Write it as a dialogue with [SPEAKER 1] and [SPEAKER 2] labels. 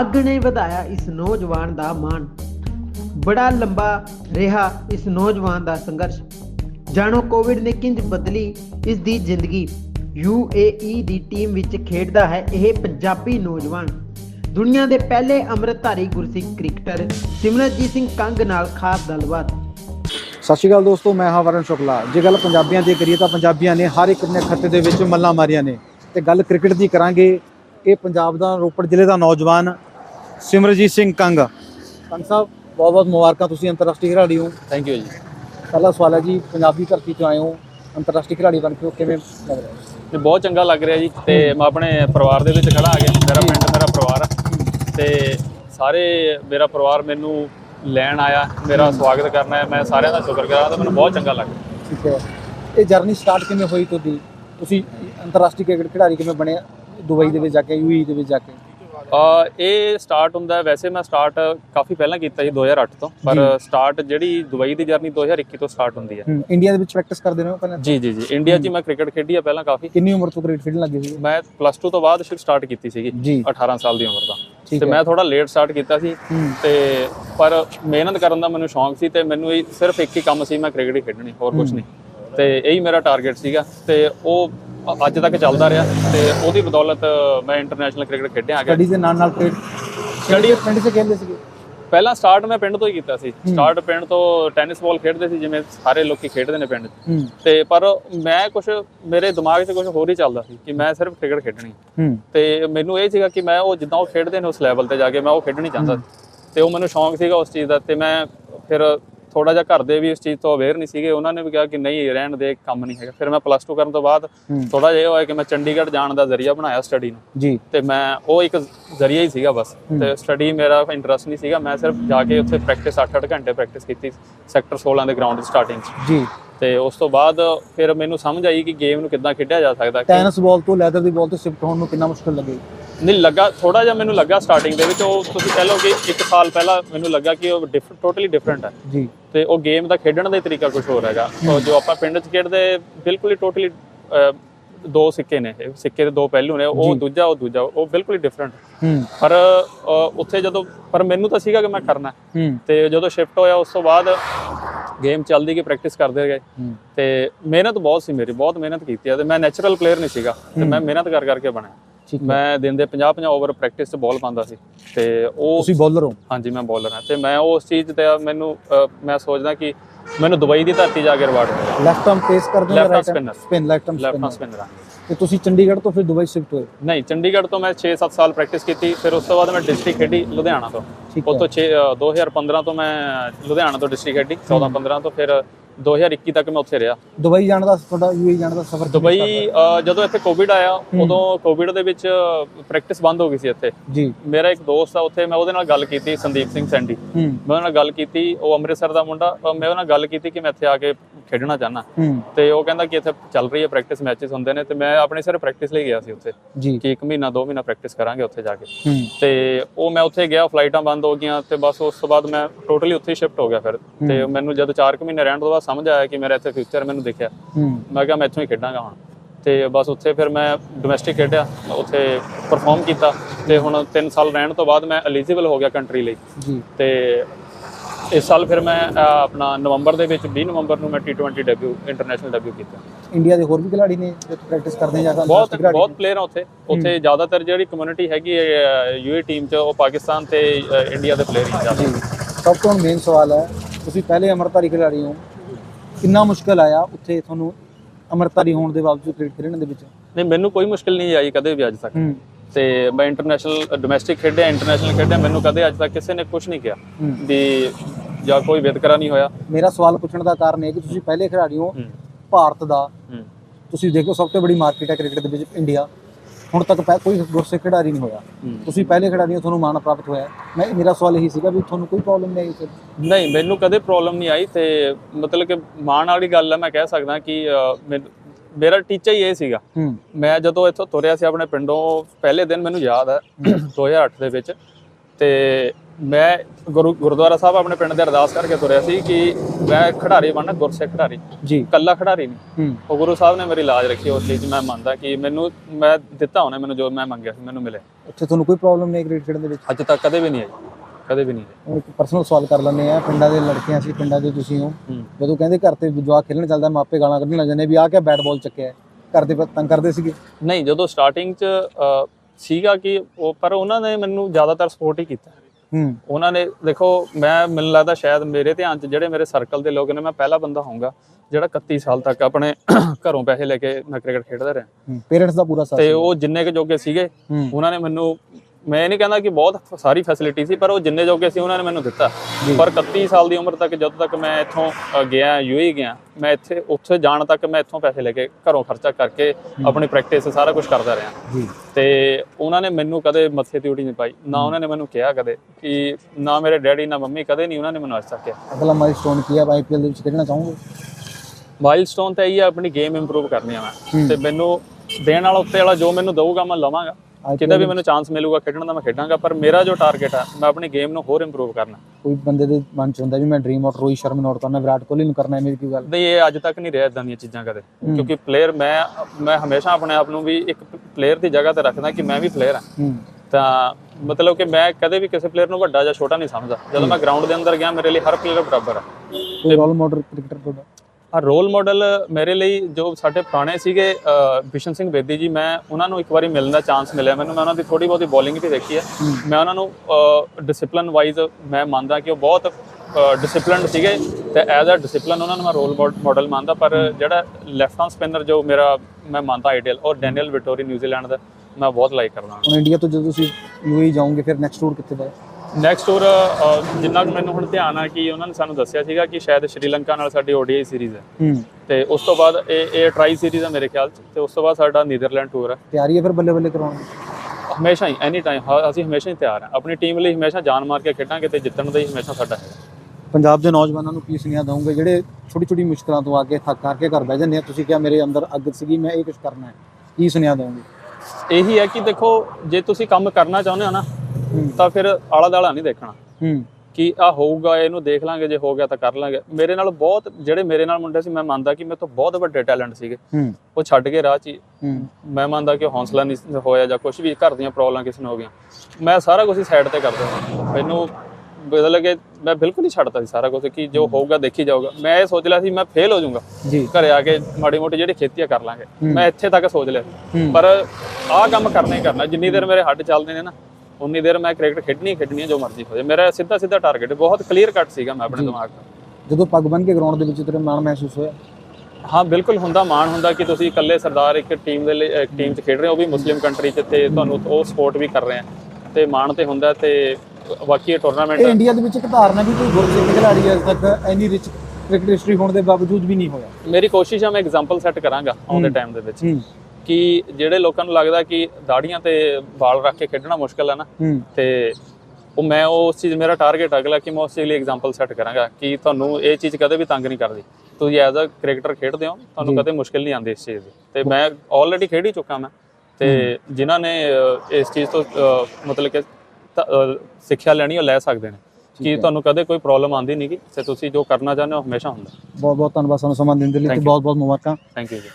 [SPEAKER 1] ਅੱਗ ਨੇ ਵਧਾਇਆ ਇਸ ਨੌਜਵਾਨ ਦਾ ਮਾਣ। ਬੜਾ ਲੰਬਾ ਰਿਹਾ ਇਸ ਨੌਜਵਾਨ ਦਾ ਸੰਘਰਸ਼। ਜਾਣੋ ਕੋਵਿਡ ਨੇ ਕਿੰਜ ਬਦਲੀ ਇਸ ਦੀ ਜ਼ਿੰਦਗੀ। UAE ਦੀ ਟੀਮ ਵਿੱਚ ਖੇਡਦਾ ਹੈ ਇਹ ਪੰਜਾਬੀ ਨੌਜਵਾਨ। ਦੁਨੀਆ ਦੇ ਪਹਿਲੇ ਅੰਮ੍ਰਿਤਧਾਰੀ ਗੁਰਸਿੱਖ ਕ੍ਰਿਕਟਰ ਸਿਮਰਨਜੀਤ ਸਿੰਘ ਕੰਗ ਨਾਲ ਖਾਸ ਗੱਲਬਾਤ।
[SPEAKER 2] ਸਤਿ ਸ਼੍ਰੀ ਅਕਾਲ ਦੋਸਤੋ, ਮੈਂ ਹਾਂ ਵਰਨ ਸ਼ੁਕਲਾ। ਜੇ ਗੱਲ ਪੰਜਾਬੀਆਂ ਦੀ ਕਰੀਏ ਤਾਂ ਪੰਜਾਬੀਆਂ ਨੇ ਹਰ ਇੱਕ ਆਪਣੇ ਖੱਤੇ ਦੇ ਵਿੱਚ ਮੱਲਾਂ ਮਾਰੀਆਂ ਨੇ। ਤੇ ਗੱਲ ਕ੍ਰਿਕਟ ਦੀ ਕਰਾਂਗੇ। ਇਹ ਪੰਜਾਬ ਦਾ ਰੋਪੜ ਜ਼ਿਲ੍ਹੇ ਦਾ ਨੌਜਵਾਨ ਸਿਮਰਜੀਤ ਸਿੰਘ ਕੰਗ। ਕੰਗ ਸਾਹਿਬ ਬਹੁਤ ਬਹੁਤ ਮੁਬਾਰਕਾਂ ਤੁਸੀਂ ਅੰਤਰਰਾਸ਼ਟਰੀ ਖਿਡਾਰੀ ਹੋ।
[SPEAKER 3] ਥੈਂਕ ਯੂ ਜੀ।
[SPEAKER 2] ਪਹਿਲਾ ਸਵਾਲ ਹੈ ਜੀ ਪੰਜਾਬੀ ਧਰਤੀ ਤੋਂ ਆਏ ਹੋ ਅੰਤਰਰਾਸ਼ਟਰੀ ਖਿਡਾਰੀ ਬਣ ਕੇ ਉਹ ਕਿਵੇਂ ਲੱਗ ਰਿਹਾ? ਹੈ?
[SPEAKER 3] ਤੇ ਬਹੁਤ ਚੰਗਾ ਲੱਗ ਰਿਹਾ ਜੀ ਤੇ ਮੈਂ ਆਪਣੇ ਪਰਿਵਾਰ ਦੇ ਵਿੱਚ ਖੜਾ ਆ ਗਿਆ ਮੇਰਾ ਪਿੰਡ ਮੇਰਾ ਪਰਿਵਾਰ ਆ। ਤੇ ਸਾਰੇ ਮੇਰਾ ਪਰਿਵਾਰ ਮੈਨੂੰ ਲੈਣ ਆਇਆ ਮੇਰਾ ਸਵਾਗਤ ਕਰਨਾ ਹੈ ਮੈਂ ਸਾਰਿਆਂ ਦਾ ਸ਼ੁਕਰ ਕਰਾਂ ਤਾਂ ਮੈਨੂੰ ਬਹੁਤ ਚੰਗਾ ਲੱਗ ਰਿਹਾ।
[SPEAKER 2] ਠੀਕ ਹੈ। ਇਹ ਜਰਨੀ ਸਟਾਰਟ ਕਿਵੇਂ ਹੋਈ ਤੁਹਾਡੀ? ਤੁਸੀਂ ਅੰਤਰਰਾਸ਼ਟਰੀ ਕ੍ਰਿਕਟ ਖਿਡਾਰੀ ਕਿਵੇਂ ਬਣੇ ਦੁਬਈ ਦੇ ਵਿੱਚ ਜਾ ਕੇ ਯੂਈ ਦੇ ਵਿੱਚ ਜਾ ਕੇ?
[SPEAKER 3] ਇਹ ਸਟਾਰਟ ਹੁੰਦਾ ਵੈਸੇ ਮੈਂ ਸਟਾਰਟ ਕਾਫੀ ਪਹਿਲਾਂ ਕੀਤਾ ਸੀ 2008 ਤੋਂ। ਪਰ। ਸਟਾਰਟ ਜਿਹੜੀ ਦੁਬਈ ਦੀ ਜਰਨੀ 2021 ਤੋਂ ਸਟਾਰਟ ਹੁੰਦੀ ਹੈ।
[SPEAKER 2] ਇੰਡੀਆ ਦੇ ਵਿੱਚ ਪ੍ਰੈਕਟਿਸ ਕਰਦੇ ਰਹੇ ਹੋ ਪਹਿਲਾਂ?
[SPEAKER 3] ਜੀ ਜੀ ਜੀ। ਇੰਡੀਆ 'ਚ ਮੈਂ ਕ੍ਰਿਕਟ ਖੇਡੀ ਆ ਪਹਿਲਾਂ ਕਾਫੀ।
[SPEAKER 2] ਕਿੰਨੀ ਉਮਰ ਤੋਂ ਕ੍ਰਿਕਟ ਖੇਡਣ ਲੱਗੇ ਸੀ?
[SPEAKER 3] ਮੈਂ ਪਲੱਸ 2 ਤੋਂ ਬਾਅਦ ਸ਼ਿਫਟ ਸਟਾਰਟ ਕੀਤੀ ਸੀਗੀ
[SPEAKER 2] ਜੀ।
[SPEAKER 3] 18 ਸਾਲ ਦੀ ਉਮਰ ਦਾ। ਤੇ ਮੈਂ ਥੋੜਾ ਲੇਟ ਸਟਾਰਟ ਕੀਤਾ ਸੀ। ਤੇ ਪਰ ਮਿਹਨਤ ਕਰਨ ਦਾ ਮੈਨੂੰ ਸ਼ੌਂਕ ਸੀ ਤੇ ਮੈਨੂੰ ਇਹ ਸਿਰਫ ਇੱਕ ਹੀ ਕੰਮ ਸੀ ਮੈਂ ਕ੍ਰਿਕਟ ਹੀ ਖੇਡਣੀ ਹੋਰ ਕੁਝ ਨਹੀਂ। ਤੇ ਇਹੀ ਮੇਰਾ ਟਾਰਗੇਟ ਸੀਗਾ। ਤੇ ਉਹ ਅੱਜ ਤੱਕ ਚੱਲਦਾ ਰਿਹਾ ਤੇ ਉਹਦੀ ਬਦੌਲਤ ਮੈਂ ਇੰਟਰਨੈਸ਼ਨਲ ਕ੍ਰਿਕਟ ਖੇਡਿਆ ਆ ਗਿਆ
[SPEAKER 2] ਸਟੱਡੀ ਦੇ ਨਾਲ ਨਾਲ ਕ੍ਰਿਕਟ
[SPEAKER 3] Study-
[SPEAKER 2] ਪਿੰਡ 'ਚ ਖੇਡਦੇ ਸੀਗੇ?
[SPEAKER 3] ਪਹਿਲਾਂ ਸਟਾਰਟ ਮੈਂ ਪਿੰਡ ਤੋਂ ਹੀ ਕੀਤਾ ਸੀ। ਸਟਾਰਟ ਪਿੰਡ ਤੋਂ ਟੈਨਿਸ ਬਾਲ ਖੇਡਦੇ ਸੀ ਜਿਵੇਂ ਸਾਰੇ ਲੋਕੀ ਖੇਡਦੇ ਨੇ ਪਿੰਡ ਤੇ ਪਰ ਮੈਂ ਕੁਝ ਮੇਰੇ ਦਿਮਾਗ 'ਚ ਕੁਝ ਹੋਰ ਹੀ ਚੱਲਦਾ ਸੀ ਕਿ ਮੈਂ ਸਿਰਫ ਕ੍ਰਿਕਟ ਖੇਡਣੀ। ਤੇ ਮੈਨੂੰ ਇਹ ਸੀਗਾ ਕਿ ਮੈਂ ਉਹ ਜਿੱਦਾਂ ਉਹ ਖੇਡਦੇ ਨੇ ਉਸ ਲੈਵਲ ਤੇ ਜਾ ਕੇ ਮੈਂ ਉਹ ਖੇਡਣੀ ਚਾਹੁੰਦਾ ਸੀ। ਤੇ ਉਹ ਮੈਨੂੰ ਸ਼ੌਂਕ ਸੀਗਾ ਉਸ ਚੀਜ਼ ਦਾ। ਤੇ ਮੈਂ ਫਿਰ ਥੋੜਾ ਜਿਹਾ ਘਰ ਦੇ ਵੀ ਇਸ ਚੀਜ਼ ਤੋਂ ਅਵੇਅਰ ਨਹੀਂ ਸੀਗੇ ਉਹਨਾਂ ਨੇ ਵੀ ਕਿਹਾ ਕਿ ਨਹੀਂ ਰਹਿਣ ਦੇ ਕੰਮ ਨਹੀਂ ਹੈਗਾ। ਫਿਰ ਮੈਂ ਪਲੱਸ 2 ਕਰਨ ਤੋਂ ਬਾਅਦ। ਥੋੜਾ ਜਿਹਾ ਹੋਇਆ ਕਿ ਮੈਂ ਚੰਡੀਗੜ੍ਹ ਜਾਣ ਦਾ ਜ਼ਰੀਆ ਬਣਾਇਆ ਸਟੱਡੀ ਨੂੰ।
[SPEAKER 2] ਜੀ।
[SPEAKER 3] ਤੇ ਮੈਂ ਉਹ ਇੱਕ ਜ਼ਰੀਆ ਹੀ ਸੀਗਾ ਬਸ। ਤੇ ਸਟੱਡੀ ਮੇਰਾ ਇੰਟਰਸਟ ਨਹੀਂ ਸੀਗਾ ਮੈਂ ਸਿਰਫ ਜਾ ਕੇ ਉੱਥੇ ਪ੍ਰੈਕਟਿਸ 8-8 ਘੰਟੇ ਪ੍ਰੈਕਟਿਸ ਕੀਤੀ ਸੈਕਟਰ 16 ਦੇ ਗਰਾਊਂਡ ਸਟਾਰਟਿੰਗ
[SPEAKER 2] ਜੀ।
[SPEAKER 3] ਤੇ ਉਸ ਤੋਂ ਬਾਅਦ ਫਿਰ ਮੈਨੂੰ ਸਮਝ ਆਈ ਕਿ ਗੇਮ ਨੂੰ ਕਿੱਦਾਂ ਖੇਡਿਆ ਜਾ ਸਕਦਾ
[SPEAKER 2] ਟੈਨਿਸ ਬਾਲ ਤੋਂ ਲੈਦਰ ਦੀ ਬਾਲ ਤੇ ਸ਼ਿਫਟ ਹੋਣ ਨੂੰ ਕਿੰਨਾ ਮੁਸ਼ਕਲ ਲੱਗੇ?
[SPEAKER 3] ਨਹੀਂ ਲੱਗਾ ਥੋੜਾ ਜਿਹਾ ਮੈਨੂੰ ਲੱਗਾ ਸਟਾਰਟਿੰਗ ਦੇ ਵਿੱਚ ਉਹ ਤੁਸੀਂ ਕਹਿ ਲਓ ਕਿ ਇੱਕ ਸਾਲ ਪਹਿਲਾਂ ਮੈਨੂੰ ਲੱਗਾ ਕਿ ਉਹ ਟੋਟਲੀ ਡਿਫਰੈਂਟ ਹੈ।
[SPEAKER 2] ਜੀ।
[SPEAKER 3] ਤੇ ਉਹ ਗੇਮ ਦਾ ਖੇਡਣ ਦਾ ਤਰੀਕਾ ਕੁਝ ਹੋਰ ਹੈਗਾ। ਉਹ ਜੋ ਆਪਾਂ ਪਿੰਡ 'ਚ ਖੇਡਦੇ ਬਿਲਕੁਲ ਹੀ ਟੋਟਲੀ ਦੋ ਸਿੱਕੇ ਨੇ ਇਹ। ਸਿੱਕੇ ਦੇ ਦੋ ਪਹਿਲੂ ਨੇ ਉਹ ਦੂਜਾ ਉਹ ਦੂਜਾ ਉਹ ਬਿਲਕੁਲ ਹੀ ਡਿਫਰੈਂਟ ਪਰ ਉੱਥੇ ਜਦੋਂ ਪਰ ਮੈਨੂੰ ਤਾਂ ਸੀਗਾ ਕਿ ਮੈਂ ਕਰਨਾ। ਤੇ ਜਦੋਂ ਸ਼ਿਫਟ ਹੋਇਆ ਉਸ ਤੋਂ ਬਾਅਦ ਗੇਮ ਚੱਲਦੀ ਗਈ ਪ੍ਰੈਕਟਿਸ ਕਰਦੇ ਗਏ। ਤੇ ਮਿਹਨਤ ਬਹੁਤ ਸੀ ਮੇਰੀ ਬਹੁਤ ਮਿਹਨਤ ਕੀਤੀ ਹੈ ਤੇ ਮੈਂ ਨੈਚੁਰਲ ਪਲੇਅਰ ਨਹੀਂ ਸੀਗਾ। ਤੇ ਮੈਂ ਮਿਹਨਤ ਕਰ ਕਰਕੇ ਬਣਿਆ। ਮੈਂ ਦਿਨ ਦੇ 50 50 ਓਵਰ ਪ੍ਰੈਕਟਿਸ 'ਚ ਬਾਲ ਪਾਉਂਦਾ ਸੀ ਤੇ ਉਹ
[SPEAKER 2] ਤੁਸੀਂ ਬੋਲਰ ਹੋ?
[SPEAKER 3] ਹਾਂਜੀ ਮੈਂ ਬੋਲਰ ਹਾਂ ਤੇ ਮੈਂ ਉਸ ਚੀਜ਼ ਤੇ ਮੈਨੂੰ ਮੈਂ ਸੋਚਦਾ ਕਿ ਮੈਨੂੰ ਦੁਬਈ ਦੀ ਧਰਤੀ ਜਾ ਕੇ ਰਿਵਾਰਡ ਮਿਲਿਆ
[SPEAKER 2] ਲੈਫਟ ਆਰਮ ਪੇਸ ਕਰਦੇ ਹੋ right
[SPEAKER 3] spinner.
[SPEAKER 2] Spin left arm
[SPEAKER 3] left
[SPEAKER 2] spin
[SPEAKER 3] spinner
[SPEAKER 2] ਤੇ ਤੁਸੀਂ ਚੰਡੀਗੜ੍ਹ ਤੋਂ ਫਿਰ ਦੁਬਈ ਸ਼ਿਫਟ ਹੋਏ?
[SPEAKER 3] ਨਹੀਂ ਚੰਡੀਗੜ੍ਹ ਤੋਂ ਮੈਂ 6-7 ਸਾਲ ਪ੍ਰੈਕਟਿਸ ਕੀਤੀ ਫਿਰ ਉਸ ਤੋਂ ਬਾਅਦ ਮੈਂ ਡਿਸਟ੍ਰਿਕਟ ਖੇਡੀ ਲੁਧਿਆਣਾ ਤੋਂ। ਉਹ ਤੋਂ 6 2015 ਤੋਂ ਮੈਂ ਲੁਧਿਆਣਾ ਤੋਂ ਡਿਸਟ੍ਰਿਕਟ ਖੇਡੀ 14-15 ਤੋਂ ਫਿਰ 2021 ਤੱਕ ਮੈਂ ਉੱਥੇ ਰਿਹਾ।
[SPEAKER 2] ਦੁਬਈ ਜਾਣ ਦਾ ਤੁਹਾਡਾ ਯੂਏਈ ਜਾਣ ਦਾ ਸਫ਼ਰ
[SPEAKER 3] ਦੁਬਈ ਜਦੋਂ ਇੱਥੇ ਕੋਵਿਡ ਆਇਆ ਉਦੋਂ ਕੋਵਿਡ ਦੇ ਵਿੱਚ ਪ੍ਰੈਕਟਿਸ ਬੰਦ ਹੋ ਗਈ ਸੀ ਇੱਥੇ।
[SPEAKER 2] ਜੀ।
[SPEAKER 3] ਮੇਰਾ ਇੱਕ ਦੋਸਤ ਆ ਉੱਥੇ ਮੈਂ ਉਹਦੇ ਨਾਲ ਗੱਲ ਕੀਤੀ ਸੰਦੀਪ ਸਿੰਘ ਸੈਂਡੀ। ਮੈਂ ਉਹਦੇ ਨਾਲ ਗੱਲ ਕੀਤੀ ਉਹ ਅੰਮ੍ਰਿਤਸਰ ਦਾ ਮੁੰਡਾ ਮੈਂ ਉਹਦੇ ਨਾਲ ਗੱਲ ਕੀਤੀ ਕਿ ਮੈਂ ਇੱਥੇ ਆ ਕੇ ਖੇਡਣਾ ਚਾਹਨਾ ਤੇ ਉਹ ਕਹਿੰਦਾ ਕਿ ਇੱਥੇ ਚੱਲ ਰਹੀ ਹੈ ਪ੍ਰੈਕਟਿਸ ਮੈਚਸ ਹੁੰਦੇ ਨੇ ਤੇ ਮੈਂ ਆਪਣੇ ਸਿਰ ਪ੍ਰੈਕਟਿਸ ਲਈ ਗਿਆ ਸੀ ਉੱਥੇ। ਕਿ ਇੱਕ ਮਹੀਨਾ ਦੋ ਮਹੀਨਾ ਪ੍ਰੈਕਟਿਸ ਕਰਾਂਗੇ ਉੱਥੇ ਜਾ ਕੇ। ਤੇ ਉਹ ਮੈਂ ਉੱਥੇ ਗਿਆ ਫਲਾਈਟਾਂ ਬੰਦ ਹੋ ਗਈਆਂ ਤੇ ਬਸ ਉਸ ਤੋਂ ਬਾਅਦ ਮੈਂ ਟੋਟਲੀ ਉੱਥੇ ਸ਼ਿਫਟ ਹੋ ਗਿਆ ਫਿਰ। ਤੇ ਮੈਨੂੰ ਜਦ 4 ਮਹੀਨੇ ਰਹਿਣ ਤੋਂ ਬਾਅਦ ਸਮਝ ਆਇਆ ਕਿ ਮੇਰਾ ਇੱਥੇ ਫਿਊਚਰ ਮੈਨੂੰ ਦਿਖਿਆ। ਮੈਂ ਕਿਹਾ ਮੈਂ ਇੱਥੋਂ ਹੀ ਖੇਡਾਂਗਾ ਹੁਣ। ਤੇ ਬਸ ਉੱਥੇ ਫਿਰ ਮੈਂ ਡੋਮੈਸਟਿਕ ਖੇਡਿਆ ਉੱਥੇ ਪਰਫਾਰਮ ਕੀਤਾ ਤੇ ਹੁਣ 3 ਸਾਲ ਰਹਿਣ ਤੋਂ ਬਾਅਦ ਮੈਂ ਐਲੀਜੀਬਲ ਹੋ ਗਿਆ ਕੰਟਰੀ ਲਈ। ਤੇ ਇਸ ਸਾਲ ਫਿਰ ਮੈਂ ਆਪਣਾ ਨਵੰਬਰ ਦੇ ਵਿੱਚ 20 ਨਵੰਬਰ ਨੂੰ ਮੈਂ T20 ਡੈਬਿਊ ਇੰਟਰਨੈਸ਼ਨਲ ਡੈਬਿਊ ਕੀਤਾ।
[SPEAKER 2] ਇੰਡੀਆ ਦੇ ਹੋਰ ਵੀ ਖਿਡਾਰੀ ਨੇ ਜੋ ਪ੍ਰੈਕਟਿਸ ਕਰਦੇ ਜਾਂ
[SPEAKER 3] ਬਹੁਤ ਬਹੁਤ ਪਲੇਅਰ ਆ ਉੱਥੇ। ਉੱਥੇ ਜ਼ਿਆਦਾਤਰ ਜਿਹੜੀ ਕਮਿਊਨਿਟੀ ਹੈਗੀ ਹੈ ਯੂਏ ਟੀਮ ਚ ਉਹ ਪਾਕਿਸਤਾਨ ਤੇ ਇੰਡੀਆ ਦੇ ਪਲੇਅਰ ਹੀ ਜ਼ਿਆਦਾ।
[SPEAKER 2] ਸਭ ਤੋਂ ਮੇਨ ਸਵਾਲ ਹੈ ਤੁਸੀਂ ਪਹਿਲੇ ਅਮਰਤਾਰੀ ਖਿਡਾਰੀ ਹੋ। ਕਿੰਨਾ ਮੁਸ਼ਕਲ ਆਇਆ ਉੱਥੇ ਤੁਹਾਨੂੰ ਅਮਰਤਾਰੀ ਹੋਣ ਦੇ ਬਾਵਜੂਦ ਕ੍ਰਿਕਟ ਖੇਡਣ ਦੇ ਵਿੱਚ?
[SPEAKER 3] ਨਹੀਂ ਮੈਨੂੰ ਕੋਈ ਮੁਸ਼ਕਿਲ ਨਹੀਂ ਆਈ ਕਦੇ ਵੀ ਅੱਜ ਤੱਕ। ਤੇ ਮੈਂ ਇੰਟਰਨੈਸ਼ਨਲ ਡੋਮੈਸਟਿਕ ਖੇਡਿਆ ਇੰਟਰਨੈਸ਼ਨਲ ਖੇਡਿਆ ਮੈਨੂੰ ਕਦੇ ਅੱਜ ਤੱਕ ਕਿਸੇ ਨੇ ਕੁਝ ਨਹੀਂ ਕਿਹਾ। ਵੀ ਜਾਂ ਕੋਈ ਵਿਤਕਰਾ ਨਹੀਂ ਹੋਇਆ।
[SPEAKER 2] ਮੇਰਾ ਸਵਾਲ ਪੁੱਛਣ ਦਾ ਕਾਰਨ ਇਹ ਕਿ ਤੁਸੀਂ ਪਹਿਲੇ ਖਿਡਾਰੀ ਹੋ ਭਾਰਤ ਦਾ। ਤੁਸੀਂ ਦੇਖੋ ਸਭ ਤੋਂ ਬੜੀ ਮਾਰਕੀਟ ਹੈ ਕ੍ਰਿਕਟ ਦੇ ਵਿੱਚ ਇੰਡੀਆ। ਹੁਣ ਤੱਕ ਕੋਈ ਗੁਰਸਿੱਖ ਖਿਡਾਰੀ ਨਹੀਂ ਹੋਇਆ। ਤੁਸੀਂ ਪਹਿਲੇ ਖਿਡਾਰੀ ਹੋ ਤੁਹਾਨੂੰ ਮਾਣ ਪ੍ਰਾਪਤ ਹੋਇਆ ਹੈ। ਮੈਂ ਮੇਰਾ ਸਵਾਲ ਇਹੀ ਸੀਗਾ ਵੀ ਤੁਹਾਨੂੰ ਕੋਈ ਪ੍ਰੋਬਲਮ ਨਹੀਂ ਆਈ ਵਿੱਚ?
[SPEAKER 3] ਨਹੀਂ ਮੈਨੂੰ ਕਦੇ ਪ੍ਰੋਬਲਮ ਨਹੀਂ ਆਈ ਤੇ ਮਤਲਬ ਕਿ ਮਾਣ ਵਾਲੀ ਗੱਲ ਹੈ ਮੈਂ ਕਹਿ ਸਕਦਾ ਕਿ ਮੈਨ- ਮੇਰਾ ਟੀਚਾ ਹੀ ਇਹ ਸੀਗਾ
[SPEAKER 2] ਹੂੰ
[SPEAKER 3] ਮੈਂ ਜਦੋਂ ਇੱਥੋਂ ਤੁਰਿਆ ਸੀ ਆਪਣੇ ਪਿੰਡੋਂ ਪਹਿਲੇ ਦਿਨ ਮੈਨੂੰ ਯਾਦ ਹੈ 2008 ਦੇ ਵਿੱਚ ਤੇ ਮੈਂ ਗੁਰੂ ਗੁਰਦੁਆਰਾ ਸਾਹਿਬ ਆਪਣੇ ਪਿੰਡ ਦੇ ਅਰਦਾਸ ਕਰਕੇ ਤੁਰਿਆ ਸੀ ਕਿ ਮੈਂ ਖਿਡਾਰੀ ਬਣਨਾ ਗੁਰਸਿੱਖ ਖਿਡਾਰੀ।
[SPEAKER 2] ਜੀ।
[SPEAKER 3] ਕੱਲਾ ਖਿਡਾਰੀ ਨਹੀਂ। ਉਹ ਗੁਰੂ ਸਾਹਿਬ ਨੇ ਮੇਰੀ ਲਾਜ ਰੱਖੀ ਉਸ 'ਚ ਮੈਂ ਮੰਨਦਾ ਕਿ ਮੈਨੂੰ ਮੈਂ ਦਿੱਤਾ ਉਹਨੇ ਮੈਨੂੰ ਜੋ ਮੈਂ ਮੰਗਿਆ ਸੀ ਮੈਨੂੰ ਮਿਲੇ
[SPEAKER 2] ਉੱਥੇ ਤੁਹਾਨੂੰ ਕੋਈ ਪ੍ਰੋਬਲਮ ਨਹੀਂ ਕ੍ਰਿਕਟ ਖੇਡਣ ਦੇ ਵਿੱਚ?
[SPEAKER 3] ਅੱਜ ਤੱਕ ਕਦੇ ਵੀ ਨਹੀਂ ਆਈ। ਕਦੇ ਵੀ ਨਹੀਂ
[SPEAKER 2] ਇੱਕ ਪਰਸਨਲ ਸਵਾਲ ਕਰ ਲੈਂਦੇ ਆ ਪਿੰਡਾਂ ਦੇ ਲੜਕੀਆਂ ਸੀ ਪਿੰਡਾਂ ਦੇ ਤੁਸੀਂ ਹੋ। ਜਦੋਂ ਕਹਿੰਦੇ ਘਰ ਤੇ ਜਵਾਕ ਖੇਲਣ ਚੱਲਦਾ ਮਾਪੇ ਗਾਲਾਂ ਕੱਢਣ ਲੱਗ ਜਾਂਦੇ ਵੀ ਆਹ ਕਿਆ ਬੈਟ ਬਾਲ ਚੱਕਿਆ ਹੈ? ਘਰ ਦੇ ਤੰਗ ਕਰਦੇ ਸੀਗੇ?
[SPEAKER 3] ਨਹੀਂ ਜਦੋਂ ਸਟਾਰਟਿੰਗ 'ਚ ਸੀਗਾ ਕਿ ਉਹ ਪਰ ਉਹਨਾਂ ਨੇ ਮੈਨੂੰ ਜ਼ਿਆਦਾਤਰ ਸਪੋਰਟ ਹੀ ਕੀਤਾ। ਉਹਨਾਂ ਨੇ ਦੇਖੋ ਮੈਂ ਮੈਨੂੰ ਲੱਗਦਾ ਸ਼ਾਇਦ ਮੇਰੇ ਧਿਆਨ 'ਚ ਜਿਹੜੇ ਮੇਰੇ ਸਰਕਲ ਦੇ ਲੋਕ ਨੇ ਮੈਂ ਪਹਿਲਾ ਬੰਦਾ ਹੋਊਂਗਾ ਜਿਹੜਾ 31 ਸਾਲ ਤੱਕ ਆਪਣੇ ਘਰੋਂ ਪੈਸੇ ਲੈ ਕੇ ਮੈਂ ਕ੍ਰਿਕਟ ਖੇਡਦਾ ਰਿਹਾ।
[SPEAKER 2] ਪੇਰੈਂਟਸ ਦਾ ਪੂਰਾ ਸਾਥ
[SPEAKER 3] ਤੇ। ਉਹ ਜਿੰਨੇ ਕੁ ਜੋਗੇ ਸੀਗੇ ਉਹਨਾਂ ਨੇ ਮੈਨੂੰ ਮੈਂ ਇਹ ਨਹੀਂ ਕਹਿੰਦਾ ਕਿ ਬਹੁਤ ਸਾਰੀ ਫੈਸਿਲਿਟੀ ਸੀ ਪਰ ਉਹ ਜਿੰਨੇ ਜੋਗੇ ਸੀ ਉਹਨਾਂ ਨੇ ਮੈਨੂੰ ਦਿੱਤਾ। ਪਰ 31 ਸਾਲ ਦੀ ਉਮਰ ਤੱਕ ਜਦੋਂ ਤੱਕ ਮੈਂ ਇੱਥੋਂ ਗਿਆ ਯੂਏ ਗਿਆ ਮੈਂ ਇੱਥੇ ਉੱਥੇ ਜਾਣ ਤੱਕ ਮੈਂ ਇੱਥੋਂ ਪੈਸੇ ਲੈ ਕੇ ਘਰੋਂ ਖਰਚਾ ਕਰਕੇ ਆਪਣੀ ਪ੍ਰੈਕਟਿਸ ਸਾਰਾ ਕੁਝ ਕਰਦਾ ਰਿਹਾ। ਤੇ ਉਹਨਾਂ ਨੇ ਮੈਨੂੰ ਕਦੇ ਮੱਥੇ ਤੇ ਉਟੀ ਨਹੀਂ ਪਾਈ। ਨਾ ਉਹਨਾਂ ਨੇ ਮੈਨੂੰ ਕਿਹਾ ਕਦੇ ਕਿ ਨਾ ਮੇਰੇ ਡੈਡੀ ਨਾ ਮੰਮੀ ਕਦੇ ਨਹੀਂ ਉਹਨਾਂ ਨੇ ਮੈਨੂੰ ਅੱਜ ਤੱਕ ਕਿਹਾ।
[SPEAKER 2] ਅਗਲਾ ਮਾਈਲਸਟੋਨ ਕੀ ਹੈ ਆਈਪੀਐਲ ਦੇ ਵਿੱਚ ਖੇਡਣਾ ਚਾਹੋਗੇ?
[SPEAKER 3] ਮਾਈਲਸਟੋਨ ਤੇ ਇਹ ਹੈ ਆਪਣੀ ਗੇਮ ਇੰਪਰੂਵ ਕਰਨੀ ਆ ਮੈਂ। ਤੇ ਮੈਨੂੰ ਦੇਣ ਵਾਲਾ ਉੱਤੇ ਵਾਲਾ ਜੋ ਮੈਨੂੰ ਦਊਗਾ ਮੈਂ ਲਵਾਂਗਾ। ਕਿਤੇ ਵੀ ਮੈਨੂੰ ਚਾਂਸ ਮਿਲੂਗਾ ਖੇਡਣ ਦਾ ਮੈਂ ਖੇਡਾਂਗਾ ਪਰ ਮੇਰਾ ਜੋ ਟਾਰਗੇਟ ਹੈ ਮੈਂ ਆਪਣੀ ਗੇਮ ਨੂੰ ਹੋਰ ਇੰਪਰੂਵ ਕਰਨਾ।
[SPEAKER 2] ਕੋਈ ਬੰਦੇ ਦੇ ਮਨ ਚ ਹੁੰਦਾ ਵੀ ਮੈਂ ਡ੍ਰੀਮ ਆਊਟ ਰੋਹਿਤ ਸ਼ਰਮਾ ਨੂੰ ਆਊਟ ਕਰਨਾ ਵਿਰਾਟ ਕੋਹਲੀ ਨੂੰ ਕਰਨਾ ਦੀ ਕੀ ਗੱਲ?
[SPEAKER 3] ਨਹੀਂ ਇਹ ਅੱਜ ਤੱਕ ਨਹੀਂ ਰਿਹਾ ਇਦਾਂ ਦੀਆਂ ਚੀਜ਼ਾਂ ਕਦੇ। ਕਿਉਂਕਿ ਪਲੇਅਰ ਮੈਂ ਮੈਂ ਹਮੇਸ਼ਾ ਆਪਣੇ ਆਪ ਨੂੰ ਵੀ ਇੱਕ ਪਲੇਅਰ ਦੀ ਜਗ੍ਹਾ ਤੇ ਰੱਖਦਾ ਕਿ ਮੈਂ ਵੀ ਪਲੇਅਰ ਹੂੰ। ਤਾਂ ਮਤਲਬ ਕਿ ਮੈਂ ਕਦੇ ਵੀ ਕਿਸੇ ਪਲੇਅਰ ਨੂੰ ਵੱਡਾ ਜਾਂ ਛੋਟਾ ਨਹੀਂ ਸਮਝਦਾ। ਜਦੋਂ ਮੈਂ ਗਰਾਊਂਡ ਦੇ ਅੰਦਰ ਗਿਆ ਮੇਰੇ ਲਈ ਹਰ ਪਲੇਅਰ ਬਰਾਬਰ
[SPEAKER 2] ਕੋਈ ਰੋਲ ਮਾਡਲ ਕ੍ਰਿਕਟਰ ਤੁਹਾਡਾ?
[SPEAKER 3] ਆ ਰੋਲ ਮਾਡਲ ਮੇਰੇ ਲਈ ਜੋ ਸਾਡੇ ਪੁਰਾਣੇ ਸੀਗੇ ਬਿਸ਼ਨ ਸਿੰਘ ਬੇਦੀ ਜੀ ਮੈਂ ਉਹਨਾਂ ਨੂੰ ਇੱਕ ਵਾਰੀ ਮਿਲਣ ਦਾ ਚਾਂਸ ਮਿਲਿਆ। ਮੈਨੂੰ ਮੈਂ ਉਹਨਾਂ ਦੀ ਥੋੜੀ ਬਹੁਤੀ ਬੋਲਿੰਗ ਵੀ ਦੇਖੀ ਹੈ। ਮੈਂ ਉਹਨਾਂ ਨੂੰ ਡਿਸਪਲਿਨ ਵਾਈਜ਼ ਮੈਂ ਮੰਨਦਾ ਕਿ ਉਹ ਬਹੁਤ ਡਿਸਪਲਿਨਡ ਸੀਗੇ ਤੇ ਐਜ਼ ਅ ਡਿਸਪਲਿਨ ਉਹਨਾਂ ਨੂੰ ਮੈਂ ਰੋਲ ਮਾਡਲ ਮੰਨਦਾ ਪਰ ਜਿਹੜਾ ਲੈਫਟ ਹੈਂਡ ਸਪਿਨਰ ਜੋ ਮੇਰਾ ਮੈਂ ਮੰਨਦਾ ਆਈਡੀਅਲ ਔਰ ਡੈਨੀਅਲ ਵਿਟੋਰੀ ਨਿਊਜ਼ੀਲੈਂਡ ਦਾ ਮੈਂ ਬਹੁਤ ਲਾਈਕ ਕਰਦਾ। ਹਾਂ
[SPEAKER 2] ਹੁਣ ਇੰਡੀਆ ਤੋਂ ਜਦੋਂ ਤੁਸੀਂ ਯੂਏਈ ਜਾਓਗੇ ਫਿਰ ਨੈਕਸਟ ਟੂਰ ਕਿੱਥੇ ਦਾ
[SPEAKER 3] ਨੈਕਸਟ ਟੂਰ ਜਿੰਨਾ ਕੁ ਮੈਨੂੰ ਹੁਣ ਧਿਆਨ ਆ ਕਿ ਉਹਨਾਂ ਨੇ ਸਾਨੂੰ ਦੱਸਿਆ ਸੀਗਾ ਕਿ ਸ਼ਾਇਦ ਸ਼੍ਰੀਲੰਕਾ ਨਾਲ ਸਾਡੀ ODI ਸੀਰੀਜ਼ ਹੈ। ਤੇ ਉਸ ਤੋਂ ਬਾਅਦ ਇਹ ਇਹ ਟਰਾਈ ਸੀਰੀਜ਼ ਹੈ ਮੇਰੇ ਖਿਆਲ ਚ। ਤੇ ਉਸ ਤੋਂ ਬਾਅਦ ਸਾਡਾ ਨੀਦਰਲੈਂਡ ਟੂਰ ਹੈ।
[SPEAKER 2] ਤਿਆਰੀ ਹੈ ਫਿਰ ਬੱਲੇ ਬੱਲੇ ਕਰਾਉਣ
[SPEAKER 3] ਹਮੇਸ਼ਾ ਹੀ ਐਨੀ ਟਾਈਮ ਅਸੀਂ ਹਮੇਸ਼ਾ ਹੀ ਤਿਆਰ ਹਾਂ। ਆਪਣੀ ਟੀਮ ਲਈ ਹਮੇਸ਼ਾ ਜਾਨ ਮਾਰ ਕੇ ਖੇਡਾਂਗੇ ਤੇ ਜਿੱਤਣ ਦਾ ਹੀ ਹਮੇਸ਼ਾ ਸਾਡਾ ਹੈ।
[SPEAKER 2] ਪੰਜਾਬ ਦੇ ਨੌਜਵਾਨਾਂ ਨੂੰ ਕੀ ਸੁਨੇਹਾ ਦਵੋਗੇ ਜਿਹੜੇ ਛੋਟੀ ਛੋਟੀ ਮੁਸ਼ਕਲਾਂ ਤੋਂ ਆ ਕੇ ਥੱਕ ਕਰਕੇ ਘਰ ਬਹਿ ਜਾਂਦੇ ਆ ਤੁਸੀਂ ਕਿਹਾ ਮੇਰੇ ਅੰਦਰ ਅੱਗ ਸੀਗੀ ਮੈਂ ਇਹ ਕੁਝ ਕਰਨਾ ਹੈ। ਕੀ ਸੁਨੇਹਾ ਦਵੋਗੇ
[SPEAKER 3] ਇਹੀ ਹੈ ਕਿ ਦੇਖੋ ਜੇ ਤੁਸੀਂ ਕੰਮ ਕਰਨਾ ਚਾਹੁੰਦੇ ਹੋ ਨਾ ਤਾਂ ਫਿਰ ਆਲਾ ਦਾਲਾ ਨਹੀਂ ਦੇਖਣਾ।
[SPEAKER 2] ਹੂੰ।
[SPEAKER 3] ਕਿ ਆ ਹੋਊਗਾ ਇਹਨੂੰ ਦੇਖ ਲਾਂਗੇ ਜੇ ਹੋ ਗਿਆ ਤਾਂ ਕਰ ਲਾਂਗੇ। ਮੇਰੇ ਨਾਲ ਬਹੁਤ ਜਿਹੜੇ ਮੇਰੇ ਨਾਲ ਮੁੰਡੇ ਸੀ ਮੈਂ ਮੰਨਦਾ ਕਿ ਮੇਰੇ ਤੋਂ ਬਹੁਤ ਵੱਡੇ ਟੈਲੈਂਟ ਸੀਗੇ।
[SPEAKER 2] ਹੂੰ।
[SPEAKER 3] ਉਹ ਛੱਡ ਕੇ ਰਾਹ 'ਚ ਮੈਂ ਮੰਨਦਾ ਕਿ ਹੌਸਲਾ ਨਹੀਂ ਹੋਇਆ ਜਾਂ ਕੁਝ ਵੀ ਘਰ ਦੀਆਂ ਪ੍ਰੋਬਲਮ ਕਿਸੇ ਨੂੰ ਹੋ ਗਈਆਂ। ਮੈਂ ਸਾਰਾ ਕੁਝ ਸਾਈਡ ਤੇ ਕਰ ਦਿੰਦਾ ਮੈਨੂੰ ਬਦਲ ਕੇ ਮੈਂ ਬਿਲਕੁਲ ਹੀ ਛੱਡਤਾ ਸੀ ਸਾਰਾ ਕੁਝ ਕਿ ਜੋ ਹੋਊਗਾ ਦੇਖੀ ਜਾਊਗਾ। ਮੈਂ ਇਹ ਸੋਚ ਲਿਆ ਸੀ ਮੈਂ ਫੇਲ ਹੋ ਜਾਊਂਗਾ। ਘਰੇ ਆ ਕੇ ਮਾੜੀ ਮੋਟੀ ਜਿਹੜੀ ਖੇਤੀ ਆ ਕਰ ਲਾਂਗੇ। ਮੈਂ ਇੱਥੇ ਤੱਕ ਸੋਚ ਲਿਆ। ਪਰ ਆਹ ਕੰਮ ਕਰਨਾ ਹੀ ਕਰਨਾ। ਜਿੰਨੀ ਦੇਰ ਮੇਰੇ ਹੱਡ ਚੱਲਦੇ ਨੇ ਨਾ ਉਨੀ ਦੇਰ ਮੈਂ ਕ੍ਰਿਕਟ ਖੇਡਣੀ ਖੇਡਣੀ ਹੈ ਜੋ ਮਰਜ਼ੀ ਹੋ ਜਾਏ ਮੇਰਾ ਸਿੱਧਾ ਸਿੱਧਾ ਟਾਰਗੇਟ ਬਹੁਤ ਕਲੀਅਰ ਕੱਟ ਸੀਗਾ ਮੈਂ ਆਪਣੇ ਦਿਮਾਗ 'ਚ
[SPEAKER 2] ਜਦੋਂ ਪੱਗ ਬੰਨ ਕੇ ਗਰਾਊਂਡ ਦੇ ਵਿੱਚ ਤੇਰੇ ਮਾਣ ਮਹਿਸੂਸ ਹੋਇਆ?
[SPEAKER 3] ਹਾਂ ਬਿਲਕੁਲ ਹੁੰਦਾ ਮਾਣ ਹੁੰਦਾ ਕਿ ਤੁਸੀਂ ਇਕੱਲੇ ਸਰਦਾਰ ਇੱਕ ਟੀਮ ਦੇ ਲਈ ਇੱਕ ਟੀਮ 'ਚ ਖੇਡ ਰਹੇ ਹੋ ਉਹ ਵੀ ਮੁਸਲਿਮ ਕੰਟਰੀ 'ਚ ਤੇ ਤੁਹਾਨੂੰ ਉਹ ਸਪੋਰਟ ਵੀ ਕਰ ਰਹੇ ਆ। ਤੇ ਮਾਣ ਤੇ ਹੁੰਦਾ ਤੇ ਬਾਕੀ ਇਹ ਟੂਰਨਾਮੈਂਟ
[SPEAKER 2] ਇੰਡੀਆ ਦੇ ਵਿੱਚ ਇੱਕ ਧਾਰਨਾ ਵੀ ਕੋਈ ਗੁਰਸਿੱਖ ਖਿਡਾਰੀ ਅਜੇ ਤੱਕ ਇੰਨੀ ਰਿਚ ਕ੍ਰਿਕਟ ਹਿਸਟਰੀ ਹੋਣ ਦੇ ਬਾਵਜੂਦ ਵੀ ਨਹੀਂ ਹੋਇਆ।
[SPEAKER 3] ਮੇਰੀ ਕੋਸ਼ਿਸ਼ ਹੈ ਮੈਂ ਐਗਜ਼ਾਮਪਲ ਸੈੱਟ ਕਰਾਂਗਾ ਆਉਂਦੇ ਟਾਈਮ ਦੇ ਵਿੱਚ। ਕਿ ਜਿਹੜੇ ਲੋਕਾਂ ਨੂੰ ਲੱਗਦਾ ਕਿ ਦਾੜੀਆਂ ਤੇ ਵਾਲ ਰੱਖ ਕੇ ਖੇਡਣਾ ਮੁਸ਼ਕਲ ਹੈ ਨਾ ਤੇ ਉਹ ਮੈਂ ਉਹ ਉਸ ਚੀਜ਼ ਮੇਰਾ ਟਾਰਗੇਟ ਅਗਲਾ ਕਿ ਮੈਂ ਉਸ ਚੀਜ਼ ਲਈ ਐਗਜ਼ਾਮਪਲ ਸੈੱਟ ਕਰਾਂਗਾ ਕਿ ਤੁਹਾਨੂੰ ਇਹ ਚੀਜ਼ ਕਦੇ ਵੀ ਤੰਗ ਨਹੀਂ ਕਰਦੀ। ਤੁਸੀਂ ਐਜ਼ ਅ ਕ੍ਰਿਕਟਰ ਖੇਡਦੇ ਹੋ ਤੁਹਾਨੂੰ ਕਦੇ ਮੁਸ਼ਕਲ ਨਹੀਂ ਆਉਂਦੀ ਇਸ ਚੀਜ਼ ਦੀ। ਤੇ ਮੈਂ ਆਲਰੇਡੀ ਖੇਡ ਹੀ ਚੁੱਕਾ ਮੈਂ। ਤੇ ਜਿਨ੍ਹਾਂ ਨੇ ਇਸ ਚੀਜ਼ ਤੋਂ ਮਤਲਬ ਕਿ ਸਿੱਖਿਆ ਲੈਣੀ ਉਹ ਲੈ ਸਕਦੇ ਨੇ। ਕਿ ਤੁਹਾਨੂੰ ਕਦੇ ਕੋਈ ਪ੍ਰੋਬਲਮ ਆਉਂਦੀ ਨਹੀਂ ਕਿ ਤੇ ਤੁਸੀਂ ਜੋ ਕਰਨਾ ਚਾਹੁੰਦੇ ਹੋ ਹਮੇਸ਼ਾ ਹੁੰਦਾ।
[SPEAKER 2] ਬਹੁਤ ਬਹੁਤ ਧੰਨਵਾਦ ਸਾਨੂੰ ਸਮਾਂ ਦੇਣ ਦੇ ਲਈ ਤੇ. ਬਹੁਤ ਬਹੁਤ ਮੁਬਾਰਕਾਂ।
[SPEAKER 3] ਥੈਂਕ ਯੂ ਜੀ।